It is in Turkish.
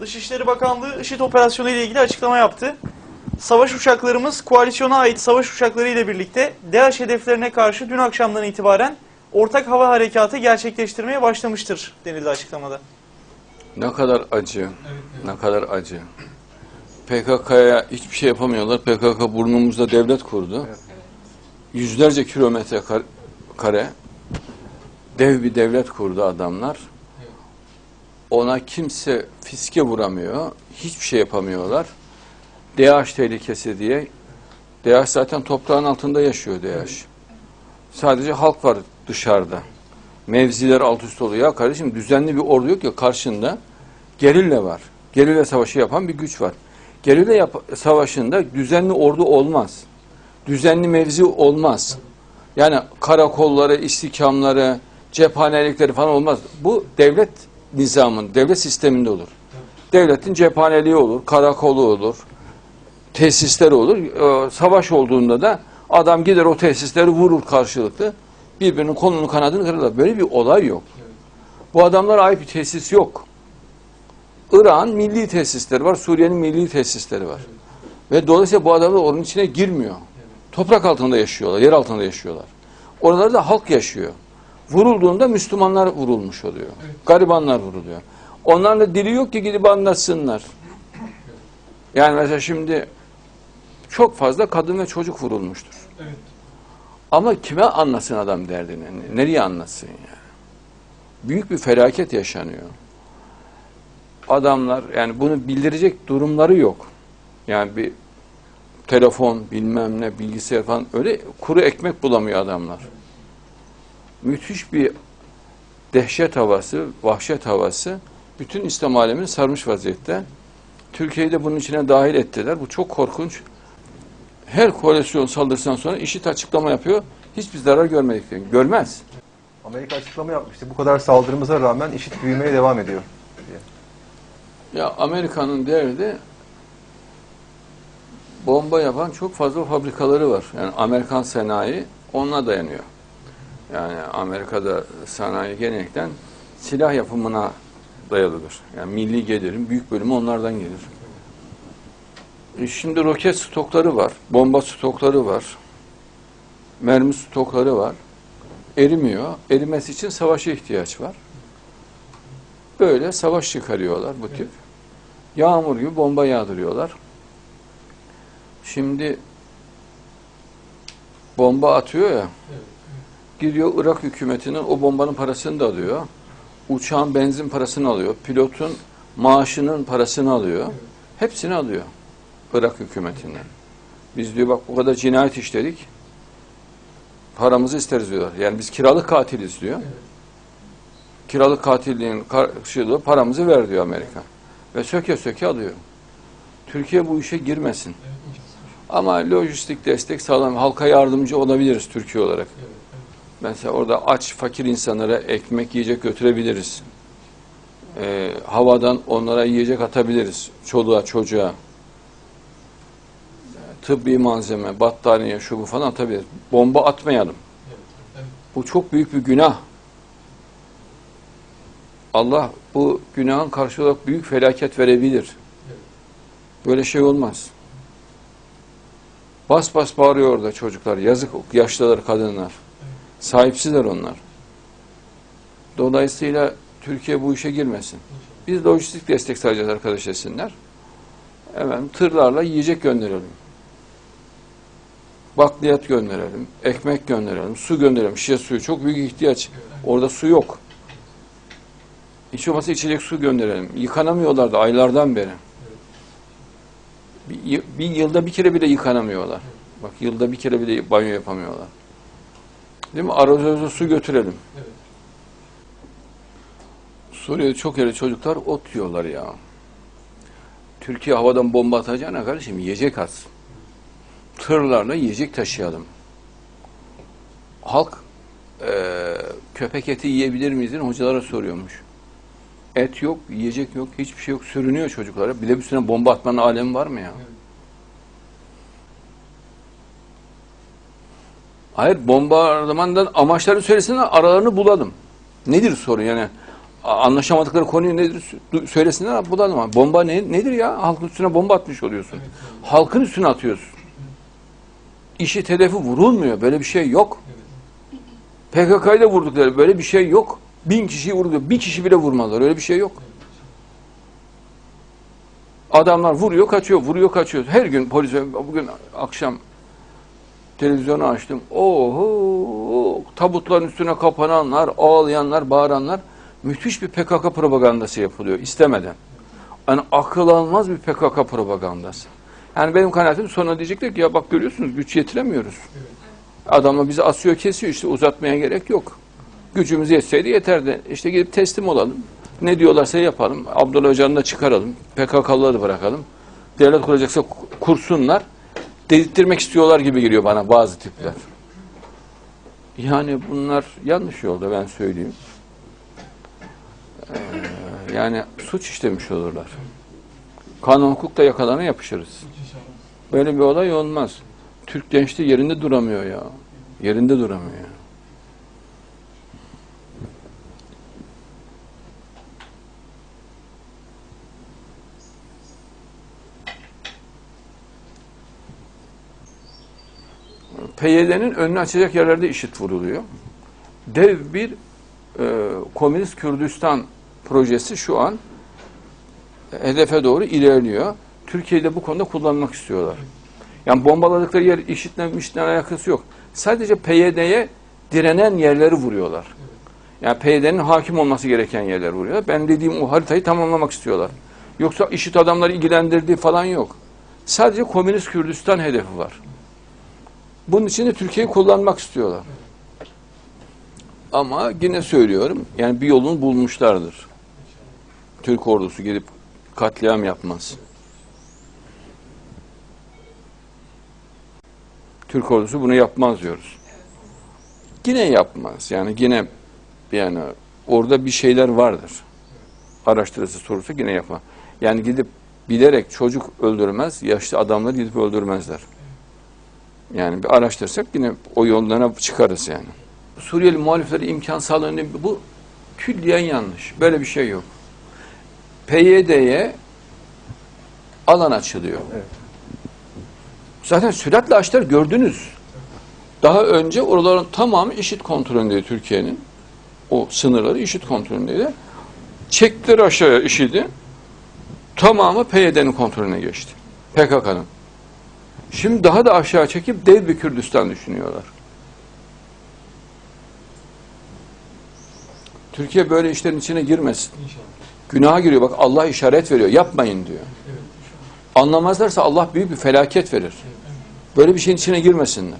Dışişleri Bakanlığı IŞİD operasyonu ile ilgili açıklama yaptı. Savaş uçaklarımız koalisyona ait savaş uçakları ile birlikte DAEŞ hedeflerine karşı dün akşamdan itibaren ortak hava harekatı gerçekleştirmeye başlamıştır denildi açıklamada. Ne kadar acı, ne kadar acı. PKK'ya hiçbir şey yapamıyorlar. PKK burnumuzda devlet kurdu. Yüzlerce kilometre kar- kare dev bir devlet kurdu adamlar. Ona kimse fiske vuramıyor. Hiçbir şey yapamıyorlar. DAEŞ tehlikesi diye. DAEŞ zaten toprağın altında yaşıyor DAEŞ. Sadece halk var dışarıda. Mevziler alt üst oluyor. Ya kardeşim düzenli bir ordu yok ya karşında gerilla var. Gerilla savaşı yapan bir güç var. Gerilla savaşında düzenli ordu olmaz. Düzenli mevzi olmaz. Yani karakolları, istikamları, cephanelikleri falan olmaz. Bu devlet nizamın, devlet sisteminde olur. Devletin cephaneliği olur, karakolu olur, tesisleri olur. Ee, Savaş olduğunda da adam gider o tesisleri vurur karşılıklı. Birbirinin kolunu kanadını kırarlar. Böyle bir olay yok. Bu adamlara ait bir tesis yok. Irak'ın milli tesisleri var, Suriye'nin milli tesisleri var. Ve dolayısıyla bu adamlar onun içine girmiyor. Toprak altında yaşıyorlar, yer altında yaşıyorlar. Oralarda halk yaşıyor. Vurulduğunda Müslümanlar vurulmuş oluyor. Garibanlar vuruluyor. Onların da dili yok ki gidip anlatsınlar. Yani mesela şimdi çok fazla kadın ve çocuk vurulmuştur. Evet. Ama kime anlasın adam derdini? Nereye anlatsın yani? Büyük bir felaket yaşanıyor. Adamlar yani bunu bildirecek durumları yok. Yani bir telefon bilmem ne bilgisayar falan öyle kuru ekmek bulamıyor adamlar. Müthiş bir dehşet havası, vahşet havası bütün İslam alemini sarmış vaziyette. Türkiye'yi de bunun içine dahil ettiler. Bu çok korkunç. Her koalisyon saldırısından sonra işit açıklama yapıyor. Hiçbir zarar görmedik diyor. Görmez. Amerika açıklama yapmıştı. Bu kadar saldırımıza rağmen IŞİD büyümeye devam ediyor. Ya Amerika'nın derdi bomba yapan çok fazla fabrikaları var. Yani Amerikan sanayi onunla dayanıyor. Yani Amerika'da sanayi genellikle silah yapımına dayalıdır. Yani milli gelirin büyük bölümü onlardan gelir. E şimdi roket stokları var, bomba stokları var, mermi stokları var. Erimiyor. Erimesi için savaşa ihtiyaç var. Böyle savaş çıkarıyorlar bu tip. Yağmur gibi bomba yağdırıyorlar. Şimdi bomba atıyor ya, gidiyor Irak hükümetinin o bombanın parasını da alıyor. Uçağın benzin parasını alıyor. Pilotun maaşının parasını alıyor. Hepsini alıyor Irak hükümetinden. Biz diyor bak bu kadar cinayet işledik. Paramızı isteriz diyorlar. Yani biz kiralık katiliz diyor. Kiralık katilliğin karşılığı paramızı ver diyor Amerika. Ve söke söke alıyor. Türkiye bu işe girmesin. Ama lojistik destek sağlam, halka yardımcı olabiliriz Türkiye olarak. Mesela orada aç, fakir insanlara ekmek, yiyecek götürebiliriz. Ee, havadan onlara yiyecek atabiliriz. Çoluğa, çocuğa. Tıbbi malzeme, battaniye, şu bu falan atabiliriz. Bomba atmayalım. Bu çok büyük bir günah. Allah bu günahın karşı büyük felaket verebilir. Böyle şey olmaz. Bas bas bağırıyor orada çocuklar. Yazık yaşlılar, kadınlar. Sahipsizler onlar. Dolayısıyla Türkiye bu işe girmesin. Biz lojistik destek sağlayacağız arkadaş desinler. Hemen tırlarla yiyecek gönderelim. Bakliyat gönderelim, ekmek gönderelim, su gönderelim, şişe suyu. Çok büyük ihtiyaç. Orada su yok. Hiç olmazsa içecek su gönderelim. Yıkanamıyorlar da aylardan beri. Bir, bir yılda bir kere bile yıkanamıyorlar. Bak yılda bir kere bile banyo yapamıyorlar. Değil mi? Arazöze su götürelim. Evet. Suriye'de çok yerde çocuklar ot yiyorlar ya. Türkiye havadan bomba atacağına kardeşim yiyecek az. Tırlarla yiyecek taşıyalım. Halk eee, köpek eti yiyebilir miyiz diye hocalara soruyormuş. Et yok, yiyecek yok, hiçbir şey yok. Sürünüyor çocuklara. Bir de üstüne bomba atmanın alemi var mı ya? Hayır, bombardımandan amaçları söylesinler, aralarını bulalım. Nedir sorun yani? anlaşamadıkları konuyu nedir sö- söylesinler ama bu da ama bomba ne, nedir ya? Halkın üstüne bomba atmış oluyorsun. Halkın üstüne atıyorsun. İşi hedefi vurulmuyor. Böyle bir şey yok. PKK'yı da vurdukları böyle bir şey yok. Bin kişiyi vurdu. Bir kişi bile vurmadılar. Öyle bir şey yok. Adamlar vuruyor kaçıyor, vuruyor kaçıyor. Her gün polis bugün akşam televizyonu açtım. Oho tabutların üstüne kapananlar, ağlayanlar, bağıranlar müthiş bir PKK propagandası yapılıyor istemeden. Yani akıl almaz bir PKK propagandası. Yani benim kanaatim sonra diyecekler ki ya bak görüyorsunuz güç yetiremiyoruz. Adamla bizi asıyor kesiyor işte uzatmaya gerek yok. Gücümüz yetseydi yeterdi. İşte gidip teslim olalım. Ne diyorlarsa yapalım. Abdullah Öcalan'ı da çıkaralım. PKK'lıları da bırakalım. Devlet kuracaksa kursunlar. Dedirttirmek istiyorlar gibi geliyor bana bazı tipler. Yani bunlar yanlış yolda ben söyleyeyim. Ee, yani suç işlemiş olurlar. Kanun hukukta yakalana yapışırız. Böyle bir olay olmaz. Türk gençliği yerinde duramıyor ya. Yerinde duramıyor. PYD'nin önünü açacak yerlerde işit vuruluyor. Dev bir e, Komünist Kürdistan projesi şu an hedefe doğru ilerliyor. Türkiye'de bu konuda kullanmak istiyorlar. Yani bombaladıkları yer işitle mişitle alakası yok. Sadece PYD'ye direnen yerleri vuruyorlar. Yani PYD'nin hakim olması gereken yerler vuruyorlar. Ben dediğim o haritayı tamamlamak istiyorlar. Yoksa işit adamları ilgilendirdiği falan yok. Sadece Komünist Kürdistan hedefi var. Bunun için de Türkiye'yi kullanmak istiyorlar. Ama yine söylüyorum, yani bir yolunu bulmuşlardır. Türk ordusu gelip katliam yapmaz. Türk ordusu bunu yapmaz diyoruz. Yine yapmaz. Yani yine yani orada bir şeyler vardır. Araştırıcı sorusu yine yapar. Yani gidip bilerek çocuk öldürmez, yaşlı adamları gidip öldürmezler. Yani bir araştırsak yine o yollarına çıkarız yani. Suriyeli muhalifleri imkan sağlayan bu külliyen yanlış. Böyle bir şey yok. PYD'ye alan açılıyor. Evet. Zaten süratle açtılar gördünüz. Daha önce oraların tamamı işit kontrolündeydi Türkiye'nin. O sınırları işit kontrolündeydi. Çektiler aşağıya işidi. Tamamı PYD'nin kontrolüne geçti. PKK'nın. Şimdi daha da aşağı çekip dev bir Kürdistan düşünüyorlar. Türkiye böyle işlerin içine girmesin. Günaha giriyor. Bak Allah işaret veriyor. Yapmayın diyor. Anlamazlarsa Allah büyük bir felaket verir. Böyle bir şeyin içine girmesinler.